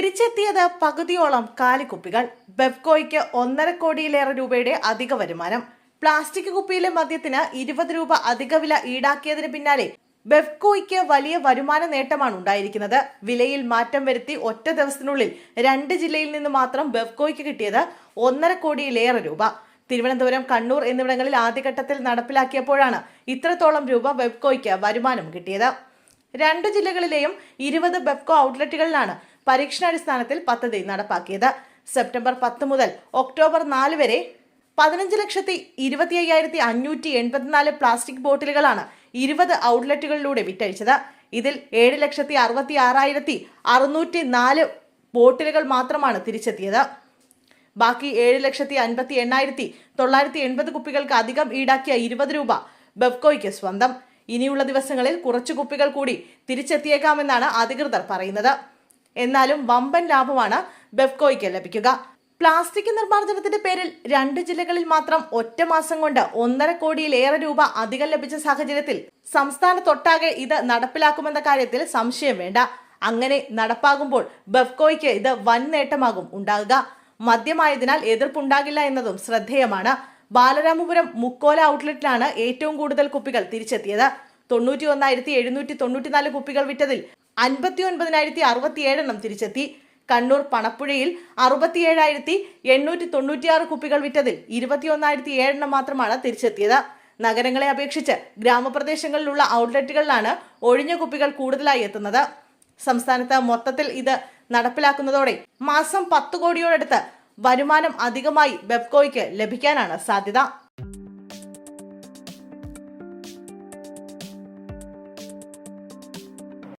തിരിച്ചെത്തിയത് പകുതിയോളം കാലിക്കുപ്പികൾ. ബെഫ്കോയ്ക്ക് ഒന്നര കോടിയിലേറെ രൂപയുടെ അധിക വരുമാനം. പ്ലാസ്റ്റിക് കുപ്പിയിലെ മദ്യത്തിന് ഇരുപത് രൂപ അധിക വില ഈടാക്കിയതിന് പിന്നാലെ ബെഫ്കോയ്ക്ക് വലിയ വരുമാന നേട്ടമാണ് ഉണ്ടായിരിക്കുന്നത്. വിലയിൽ മാറ്റം വരുത്തി ഒറ്റ ദിവസത്തിനുള്ളിൽ രണ്ട് ജില്ലയിൽ നിന്ന് മാത്രം ബെഫ്കോയ്ക്ക് കിട്ടിയത് ഒന്നര കോടിയിലേറെ രൂപ. തിരുവനന്തപുരം കണ്ണൂർ എന്നിവിടങ്ങളിൽ ആദ്യഘട്ടത്തിൽ നടപ്പിലാക്കിയപ്പോഴാണ് ഇത്രത്തോളം രൂപ ബെഫ്കോയ്ക്ക് വരുമാനം കിട്ടിയത്. രണ്ട് ജില്ലകളിലെയും ഇരുപത് ബെപ്കോ ഔട്ട്ലെറ്റുകളിലാണ് പരീക്ഷണാടിസ്ഥാനത്തിൽ പദ്ധതി നടപ്പാക്കിയത്. സെപ്റ്റംബർ പത്ത് മുതൽ ഒക്ടോബർ നാല് വരെ പതിനഞ്ച് ലക്ഷത്തി ഇരുപത്തി അയ്യായിരത്തി അഞ്ഞൂറ്റി എൺപത്തിനാല് പ്ലാസ്റ്റിക് ബോട്ടിലുകളാണ് ഇരുപത് ഔട്ട്ലെറ്റുകളിലൂടെ വിറ്റഴിച്ചത്. ഇതിൽ ഏഴ് ലക്ഷത്തി അറുപത്തി ആറായിരത്തി അറുന്നൂറ്റി നാല് ബോട്ടിലുകൾ മാത്രമാണ് തിരിച്ചെത്തിയത്. ബാക്കി ഏഴ് ലക്ഷത്തി അൻപത്തി എണ്ണായിരത്തി തൊള്ളായിരത്തി എൺപത് കുപ്പികൾക്ക് അധികം ഈടാക്കിയ ഇരുപത് രൂപ ബെഫ്കോയ്ക്ക് സ്വന്തം. ഇനിയുള്ള ദിവസങ്ങളിൽ കുറച്ചു കുപ്പികൾ കൂടി തിരിച്ചെത്തിയേക്കാമെന്നാണ് അധികൃതർ പറയുന്നത്. എന്നാലും വമ്പൻ ലാഭമാണ് ബെഫ്കോയ്ക്ക് ലഭിക്കുക. പ്ലാസ്റ്റിക് നിർമ്മാർജനത്തിന്റെ പേരിൽ രണ്ട് ജില്ലകളിൽ മാത്രം ഒറ്റ മാസം കൊണ്ട് ഒന്നര കോടിയിലേറെ രൂപ അധികം ലഭിച്ച സാഹചര്യത്തിൽ സംസ്ഥാനത്തൊട്ടാകെ ഇത് നടപ്പിലാക്കുമെന്ന കാര്യത്തിൽ സംശയം വേണ്ട. അങ്ങനെ നടപ്പാകുമ്പോൾ ബെഫ്കോയ്ക്ക് ഇത് വൻ നേട്ടമാകും ഉണ്ടാകുക. മദ്യമായതിനാൽ എതിർപ്പുണ്ടാകില്ല എന്നതും ശ്രദ്ധേയമാണ്. ബാലരാമപുരം മുക്കോല ഔട്ട്ലെറ്റിലാണ് ഏറ്റവും കൂടുതൽ കുപ്പികൾ തിരിച്ചെത്തിയത്. തൊണ്ണൂറ്റി ഒന്നായിരത്തി എഴുന്നൂറ്റി തൊണ്ണൂറ്റിനാല് കുപ്പികൾ വിറ്റതിൽ അൻപത്തി ഒൻപതിനായിരത്തി അറുപത്തിയേഴെണ്ണം തിരിച്ചെത്തി. കണ്ണൂർ പണപ്പുഴയിൽ അറുപത്തിയേഴായിരത്തി എണ്ണൂറ്റി തൊണ്ണൂറ്റിയാറ് കുപ്പികൾ വിറ്റതിൽ ഇരുപത്തിയൊന്നായിരത്തി ഏഴെണ്ണം മാത്രമാണ് തിരിച്ചെത്തിയത്. നഗരങ്ങളെ അപേക്ഷിച്ച് ഗ്രാമപ്രദേശങ്ങളിലുള്ള ഔട്ട്ലെറ്റുകളിലാണ് ഒഴിഞ്ഞ കുപ്പികൾ കൂടുതലായി എത്തുന്നത്. സംസ്ഥാനത്ത് മൊത്തത്തിൽ ഇത് നടപ്പിലാക്കുന്നതോടെ മാസം പത്ത് കോടിയോടടുത്ത് വരുമാനം അധികമായി ബെബ്കോയ്ക്ക് ലഭിക്കാനാണ് സാധ്യത.